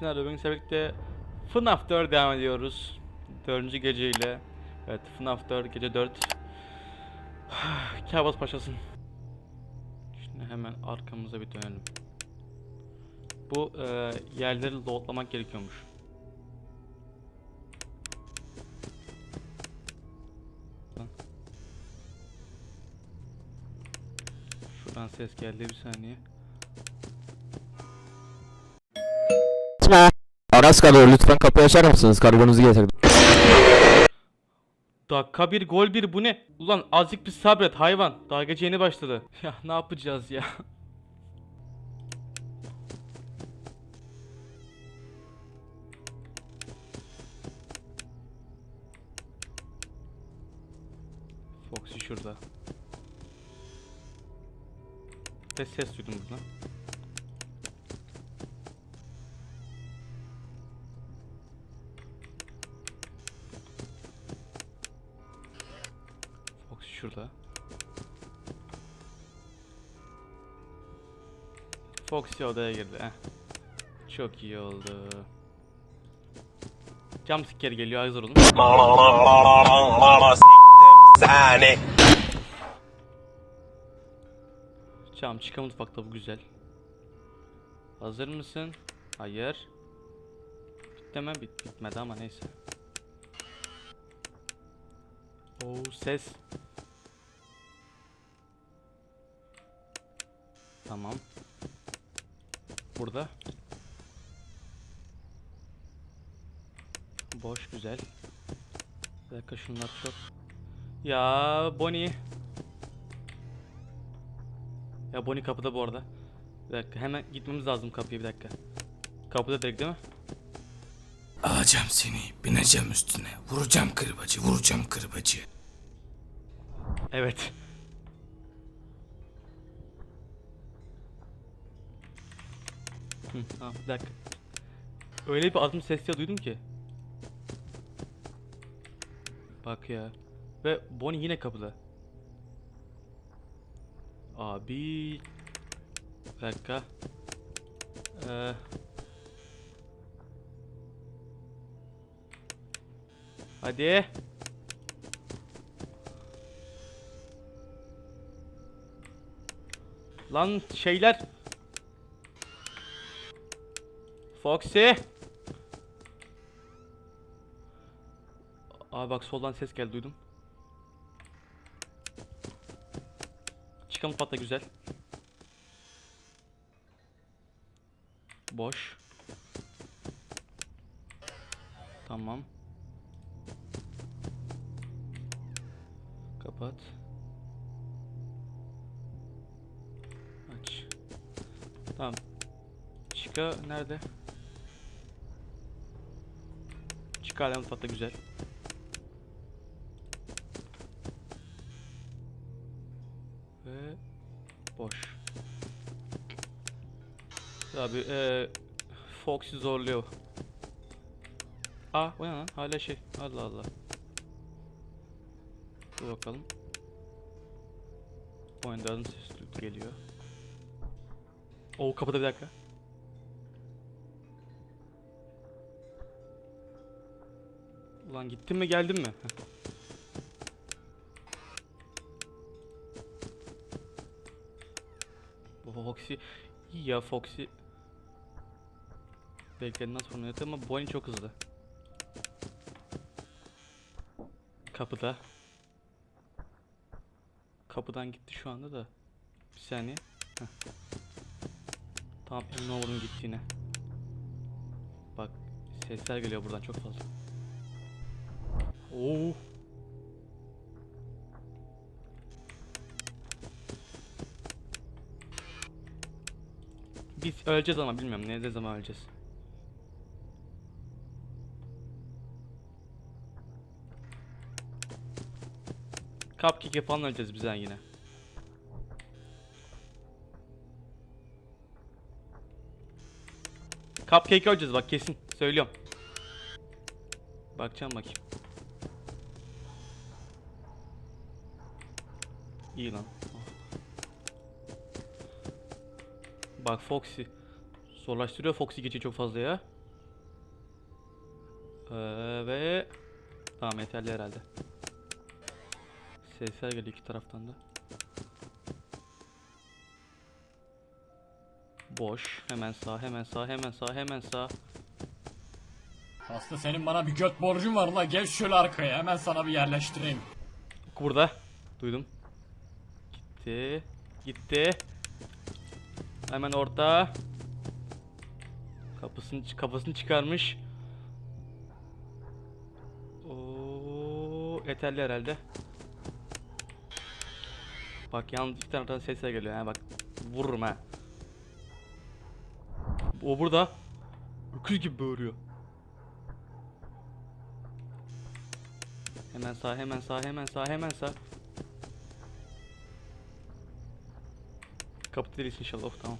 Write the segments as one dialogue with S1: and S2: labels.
S1: Merhaba bugün birlikte FNAF 4 devam ediyoruz. Dördüncü geceyle. Evet FNAF 4 gece 4. Kabus başlasın. Şimdi hemen arkamıza bir dönelim. Bu e, yerleri lootlamak gerekiyormuş. Şuradan ses geldi bir saniye.
S2: Aras kalıyor lütfen kapıyı açar mısınız? Kargonuzu getirdim.
S1: Dakika bir gol bir bu ne? Ulan azıcık bir sabret hayvan. Daha gece yeni başladı. Ya ne yapacağız ya? Foxy şurada. Ve ses duydum buradan. Şurada. Foxy odaya girdi. Heh. Çok iyi oldu. Jumpscare geliyor hazır olun.
S3: seni.
S1: Cam çıka mutfakta bu güzel. Hazır mısın? Hayır. Bitti mi? Bit bitmedi ama neyse. Oo ses. Tamam. Burada. Boş güzel. Bir dakika şunlar çok. Ya Bonnie. Ya Bonnie kapıda bu arada. Bir dakika hemen gitmemiz lazım kapıya bir dakika. Kapıda direkt değil mi?
S3: Alacağım seni, bineceğim üstüne. Vuracağım kırbacı, vuracağım kırbacı.
S1: Evet. Hı, bir dakika. Öyle bir adım sesli duydum ki. Bak ya. Ve Bonnie yine kapıda. Abi. Bir dakika. Ee... Hadi. Lan şeyler. Foxy. Abi bak soldan ses geldi duydum. Çıkalım patla güzel. Boş. Tamam. Kapat. Aç. Tamam. Chica nerede? Chica hala mutfakta güzel. Ve boş. Abi eee Foxy zorluyor. Aa o ne lan? Hala şey. Allah Allah. Dur bakalım. Oyundan ses geliyor. O kapıda bir dakika. Ulan gittin mi geldin mi? Bu Foxy iyi ya Foxy. Beklediğinden sonra yatıyor ama Bonnie çok hızlı. Kapıda. Kapıdan gitti şu anda da. Bir saniye. Heh. Tamam emin olalım gittiğine. Bak sesler geliyor buradan çok fazla. Oo. Biz öleceğiz ama bilmiyorum ne zaman öleceğiz. Cupcake falan öleceğiz bizden yine. Cupcake öleceğiz bak kesin söylüyorum. Bakacağım bakayım. İyi lan. Bak Foxy. Zorlaştırıyor Foxy gece çok fazla ya. Ee, ve tamam yeterli herhalde. Sesler geliyor iki taraftan da. Boş. Hemen sağ, hemen sağ, hemen sağ, hemen sağ.
S4: Aslı senin bana bir göt borcun var la gel şöyle arkaya hemen sana bir yerleştireyim.
S1: Burada. Duydum. Gitti. Gitti. Hemen orta. Kapısını kafasını çıkarmış. Oo, yeterli herhalde. Bak yalnız iki taraftan sesler geliyor ha bak. Vururum ha. O burada. Öküz gibi bağırıyor. Hemen sağ, hemen sağ, hemen sağ, hemen sağ. Kapı değiliz inşallah. Of, tamam.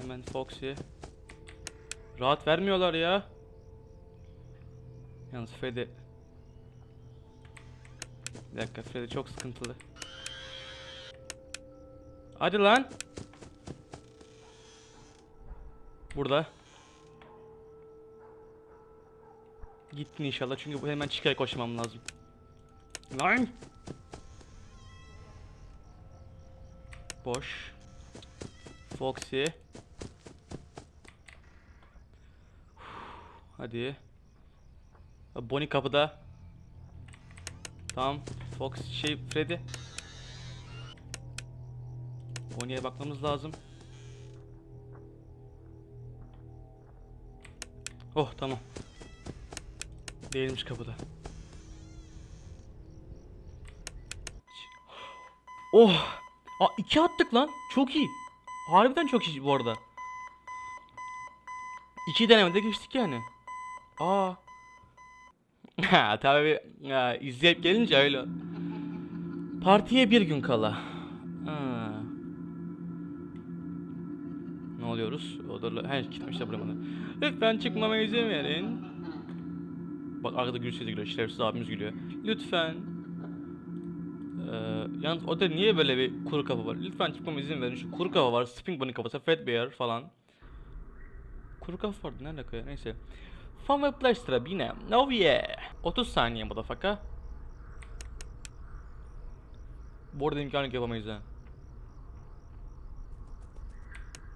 S1: Hemen Foxy. Rahat vermiyorlar ya. Yalnız Freddy. Bir dakika Freddy çok sıkıntılı. Hadi lan. Burada. Gittin inşallah çünkü bu hemen çıkar koşmam lazım. Lan! Boş. Foxy. Hadi. Bonnie kapıda. Tamam. Fox şey Freddy. Bonnie'ye bakmamız lazım. Oh tamam. Değilmiş kapıda. Oh! Aa iki attık lan. Çok iyi. Harbiden çok iyi bu arada. İki denemede geçtik yani. Aa. Ha tabii ya, izleyip gelince öyle. Partiye bir gün kala. Ha. Ne oluyoruz? O da her gitmiş de buraya. Lütfen çıkmama izin verin. Bak arkada gül gülüyor. Şerefsiz abimiz gülüyor. Lütfen. Yalnız o da niye böyle bir kuru kafa var? Lütfen çıkmama izin verin. Şu kuru kafa var. Spring Bunny kafası. Fat Bear falan. Kuru kafa vardı. Ne alaka ya? Neyse. Fun ve Playstra yine. Oh yeah. 30 saniye motherfucker. Bu arada imkanı yapamayız ha.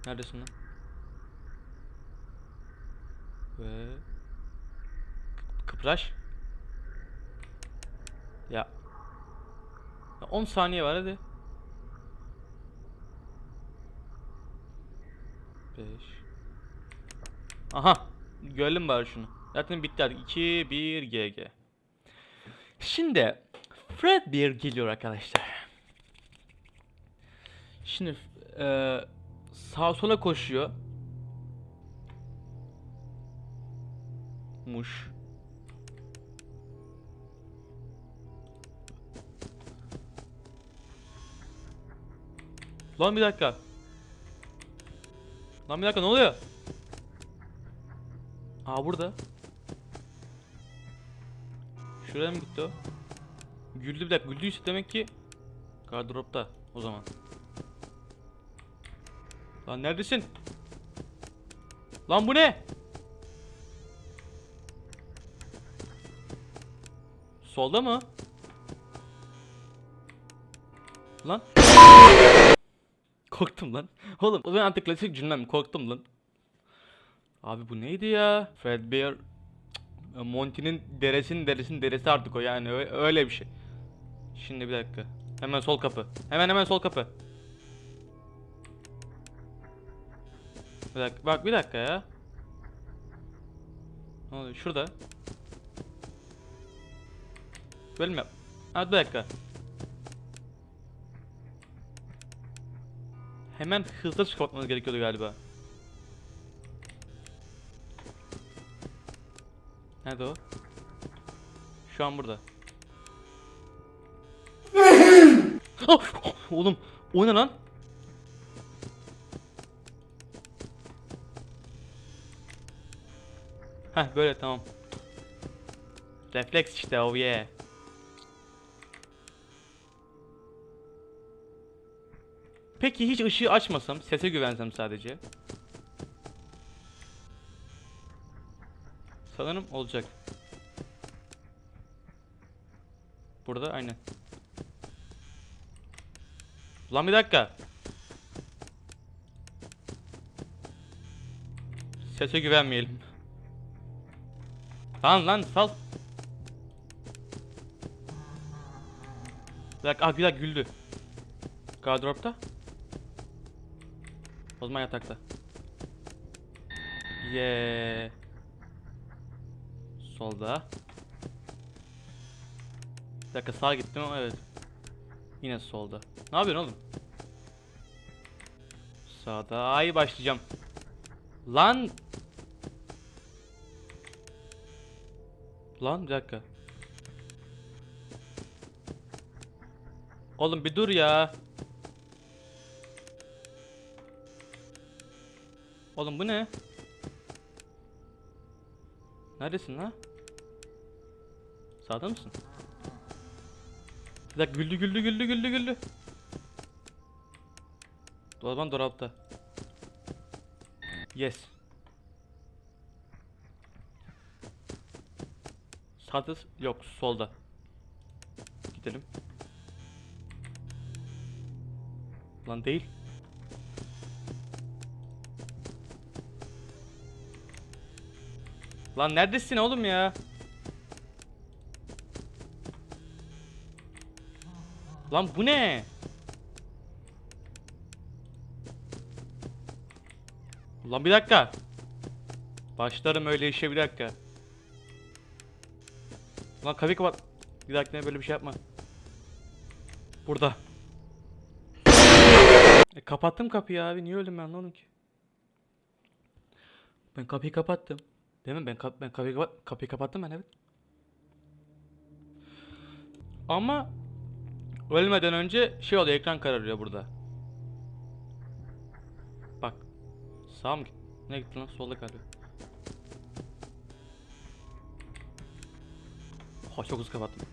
S1: Neredesin lan? Ve... Kıpraş. Ya. Ya 10 saniye var hadi. 5 Aha. Görelim bari şunu. Zaten bitti artık. 2 1 GG. Şimdi Fred bir geliyor arkadaşlar. Şimdi eee sağa sola koşuyor. Muş. Lan bir dakika. Lan bir dakika ne oluyor? Aa burada. Şuraya mı gitti o? Güldü bir dakika. Güldüyse demek ki gardıropta o zaman. Lan neredesin? Lan bu ne? Solda mı? Lan. Korktum lan. Oğlum o benim antiklasik cümlem. Korktum lan. Abi bu neydi ya? Fredbear Monty'nin deresinin deresinin deresi artık o yani öyle bir şey. Şimdi bir dakika. Hemen sol kapı. Hemen hemen sol kapı. Bir dakika. Bak bir dakika ya. Ne oluyor? Şurada. Böyle mi yap? Ha bir dakika. Hemen hızlı çıkartmanız gerekiyordu galiba. Nerede o? Şu an burada. Ah! Oğlum, o lan? Heh böyle tamam. Refleks işte oh yeah. Peki hiç ışığı açmasam, sese güvensem sadece. Sanırım olacak. Burada aynı. Lan bir dakika. Sese güvenmeyelim. Lan lan sal. Bir dakika, ah, bir dakika güldü. Gardıropta. O zaman yatakta. Yeah. Solda. Bir dakika sağa gittim ama evet. Yine solda. Ne yapıyorsun oğlum? Sağda. Ay başlayacağım. Lan. Lan bir dakika. Oğlum bir dur ya. Oğlum bu ne? Neredesin la? Sağda mısın? Bir dakika güldü güldü güldü güldü güldü. Dolabın dolapta. Yes. Sağda yok solda. Gidelim. Lan değil. Lan neredesin oğlum ya? Lan bu ne? Lan bir dakika. Başlarım öyle işe bir dakika. Lan kapıyı kapat. Bir dakika böyle bir şey yapma. Burada. E, kapattım kapıyı abi. Niye öldüm ben anlamadım ki. Ben kapıyı kapattım. Değil mi? Ben, kap ben kapıyı, kapa- kapıyı kapattım ben evet. Ama ölmeden önce şey oluyor ekran kararıyor burada. Bak. Sağ mı? Ne gitti lan? Solda kalıyor. Ha çok hızlı kapattım.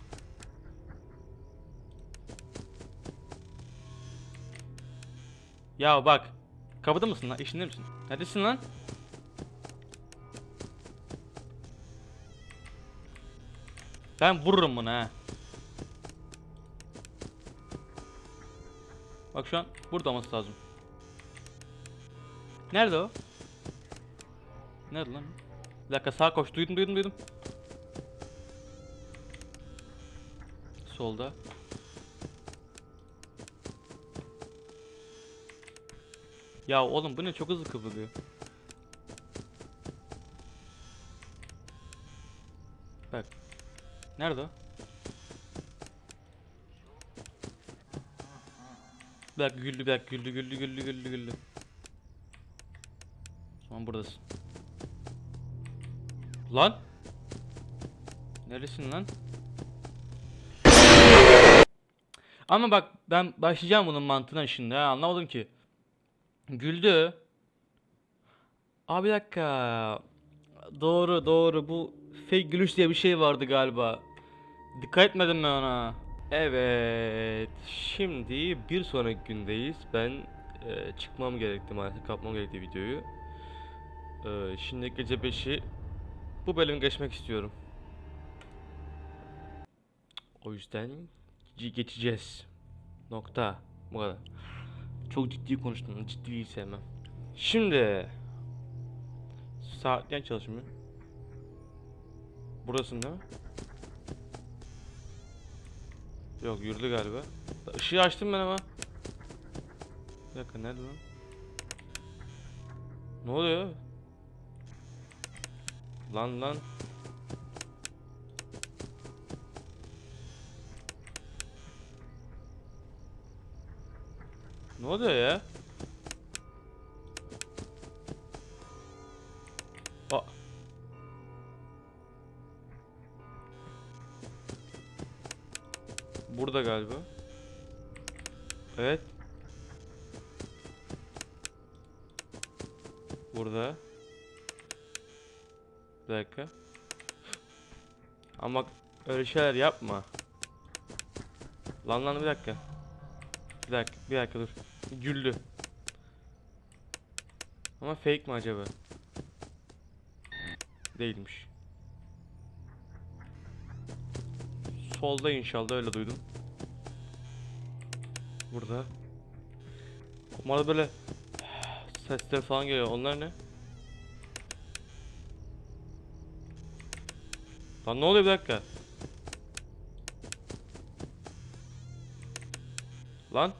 S1: Ya bak. Kapıda mısın lan? İşinde misin? Neredesin lan? Ben vururum bunu ha. Bak şu an burada olması lazım. Nerede o? Nerede lan? Bir dakika sağa koş. Duydum duydum duydum. Solda. Ya oğlum bu ne çok hızlı kıvrılıyor. Bak. Nerede o? Bir dakika güldü bir dakika güldü güldü güldü güldü güldü. O zaman buradasın. Lan! Neresin lan? Ama bak ben başlayacağım bunun mantığına şimdi ha anlamadım ki. Güldü. Abi bir dakika. Doğru doğru bu fake gülüş diye bir şey vardı galiba. Dikkat etmedim ben ona. Evet. Şimdi bir sonraki gündeyiz. Ben e, çıkmam gerekti maalesef kapmam gerekti videoyu. E, şimdi gece 5'i bu bölüm geçmek istiyorum. O yüzden ge- geçeceğiz. Nokta. Bu kadar. Çok ciddi konuştum. Ciddiliği sevmem. Şimdi saatlen çalışmıyor. Burasın değil mi? Yok yürüdü galiba. Işığı açtım ben ama. Bir dakika nerede lan? Ne oluyor? Lan lan. Ne oluyor ya? Burada galiba. Evet. Burada. Bir dakika. Ama öyle şeyler yapma. Lan lan bir dakika. Bir dakika, bir dakika dur. Güldü. Ama fake mi acaba? Değilmiş. Solda inşallah öyle duydum. Burada. Umarım böyle sesler falan geliyor. Onlar ne? Lan ne oluyor bir dakika? Lan?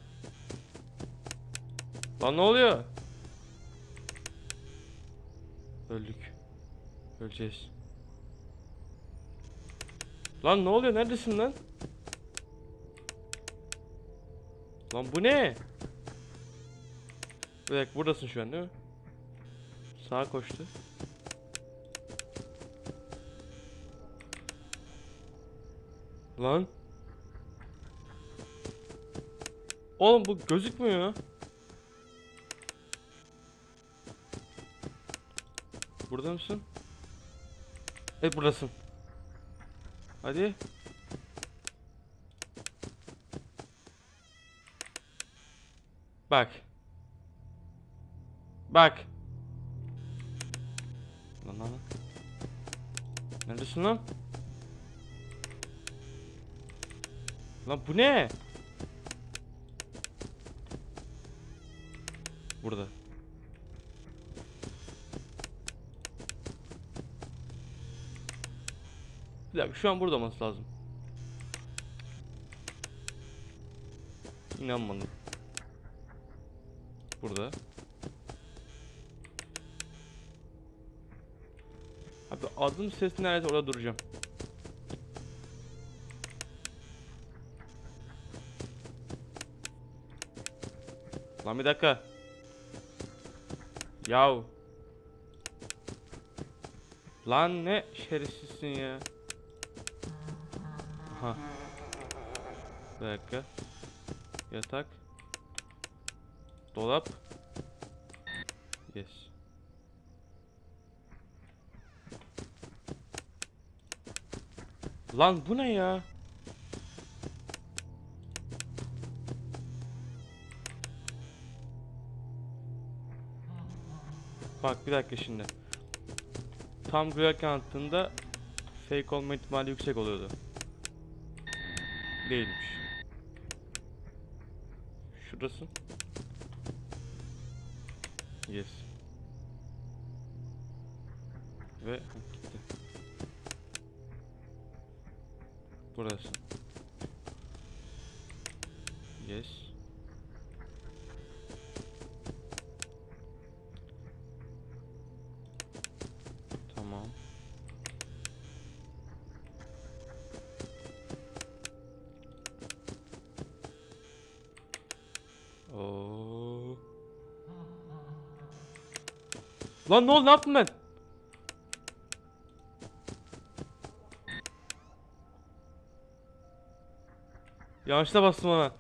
S1: Lan ne oluyor? Öldük. Öleceğiz. Lan ne oluyor? Neredesin lan? Lan bu ne? Bir buradasın şu an değil mi? Sağa koştu. Lan. Oğlum bu gözükmüyor. Burada mısın? Evet buradasın. Hadi. Bak. Bak. Lan lan lan. Neredesin lan? Lan bu ne? Burada. Bir dakika şu an burada olması lazım. İnanmadım. Burada. Abi adım sesi nerede orada duracağım. Lan bir dakika. Yav. Lan ne şerefsizsin ya. Aha. Bir dakika. Yatak. Dolap. Yes. Lan bu ne ya? Bak bir dakika şimdi. Tam gülerken attığında fake olma ihtimali yüksek oluyordu. Değilmiş. Şuradasın. Yes. Ve gitti. Burası. Yes. Lan ne oldu ne yaptım ben? Yanlışla bastım ona.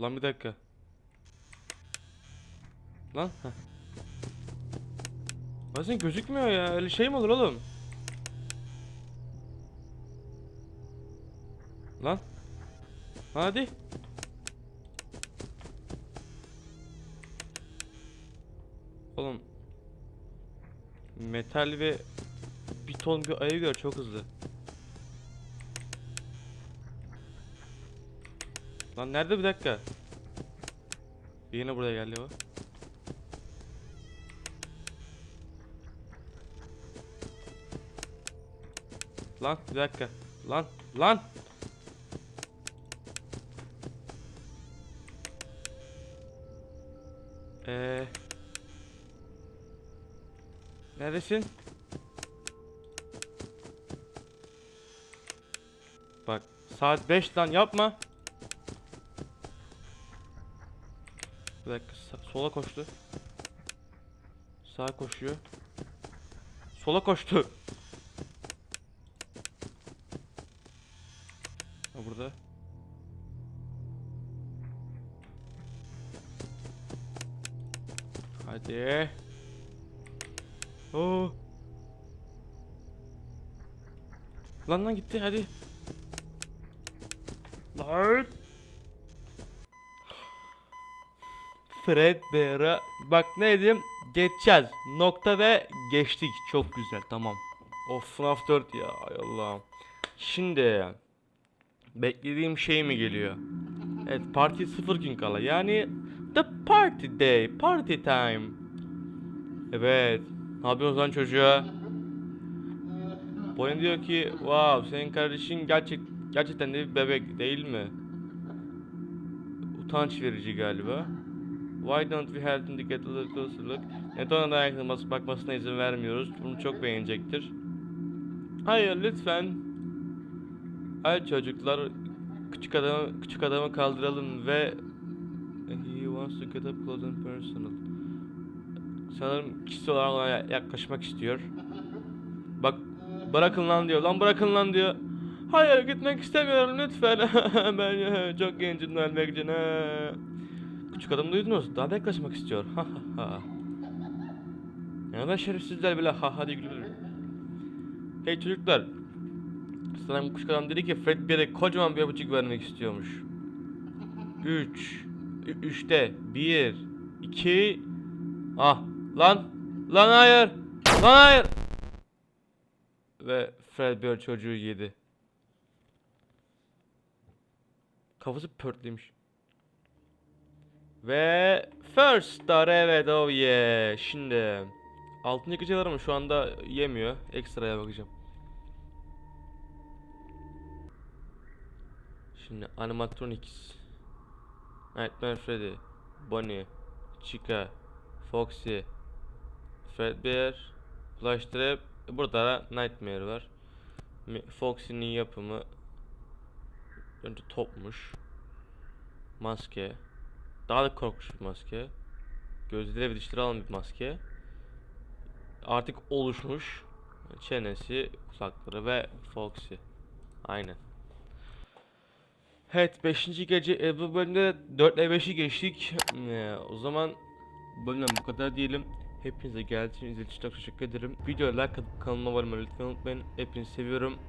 S1: Lan bir dakika. Lan heh. Bazen gözükmüyor ya. Öyle şey mi olur oğlum? Lan. Hadi. Metal ve bir ton bir aya göre çok hızlı. Lan nerede bir dakika? Yine buraya geldi o. Lan bir dakika. Lan lan. Ee. Neredesin? Bak saat 5 lan yapma. Bir dakika sola koştu. Sağa koşuyor. Sola koştu. Ha burada. Hadi. Oo. Lan lan gitti hadi. Lan. Fred Bear'a bak ne dedim geçeceğiz nokta ve geçtik çok güzel tamam Of FNAF 4 ya ay Allah'ım. Şimdi beklediğim şey mi geliyor? Evet parti 0 gün kala yani the party day party time. Evet ne yapıyorsun lan çocuğa? Boyan diyor ki wow senin kardeşin gerçek gerçekten de bir bebek değil mi? Utanç verici galiba. Why don't we help him to get a little closer look? Neden ona yakınması bakmasına izin vermiyoruz? Bunu çok beğenecektir. Hayır lütfen. Hayır çocuklar küçük adamı küçük adamı kaldıralım ve he wants to get up close and personal. Sanırım kişisel olarak ona ya- yaklaşmak istiyor. Bak bırakın lan diyor. Lan bırakın lan diyor. Hayır gitmek istemiyorum lütfen. ben ya, çok gencim ölmek için. ha. Küçük adam duydunuz. Daha da yaklaşmak istiyor. Ha ha ha. Ya da şerefsizler bile ha hadi gülür. Hey çocuklar. Sana küçük adam dedi ki Fred yere kocaman bir öpücük vermek istiyormuş. 3 3'te 1 2 Ah lan lan hayır lan hayır ve Fredbear çocuğu yedi. Kafası pörtlemiş. Ve first star evet oh yeah. Şimdi altın ama şu anda yemiyor. Ekstraya bakacağım. Şimdi animatronics. Nightmare Freddy, Bonnie, Chica, Foxy, Fredbear, Plush Trap. Burada da Nightmare var. Foxy'nin yapımı önce topmuş. Maske. Daha da korkmuş bir maske. Gözleri ve dişleri alan bir maske. Artık oluşmuş. Çenesi, kulakları ve Foxy. Aynen. Evet 5. gece e, bu bölümde 4 ile 5'i geçtik. E, o zaman bölümden bu kadar diyelim. Hepinize geldiğiniz için çok teşekkür ederim. Videoya like atıp kanalıma olmayı lütfen unutmayın. Hepinizi seviyorum.